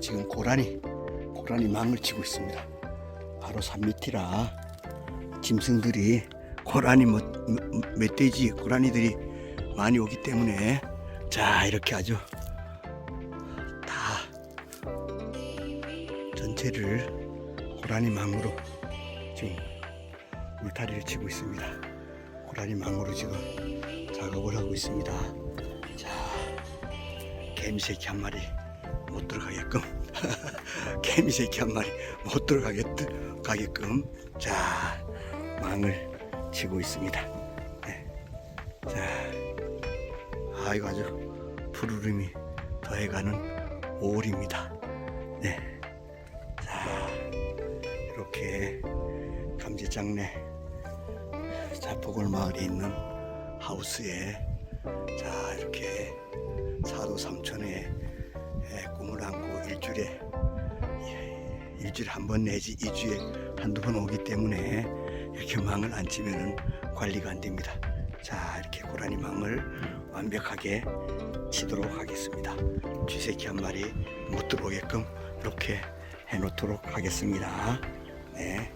지금 고라니 고라니 망을 치고 있습니다. 바로 산 밑이라 짐승들이 고라니 뭐, 뭐, 멧돼지 고라니들이 많이 오기 때문에 자 이렇게 아주 다 전체를 고라니 망으로 지금 울타리를 치고 있습니다. 고라니 망으로 지금 작업을 하고 있습니다. 자 개미새끼 한 마리 못 들어가게끔 개미 새끼 한 마리 못 들어가게끔 가게끔 자 망을 치고 있습니다. 네. 자 아이고 아주 푸르름이 더해가는 5월입니다. 네. 자 이렇게 감지장내 자포골 마을에 있는 하우스에 자 이렇게 사도 삼촌의 일주일에 예, 일주일에 한 번 내지 이주에 한두 번 오기 때문에 이렇게 망을 안 치면은 관리가 안 됩니다. 자 이렇게 고라니 망을 완벽하게 치도록 하겠습니다. 쥐새끼 한 마리 못 들어오게끔 이렇게 해놓도록 하겠습니다. 네.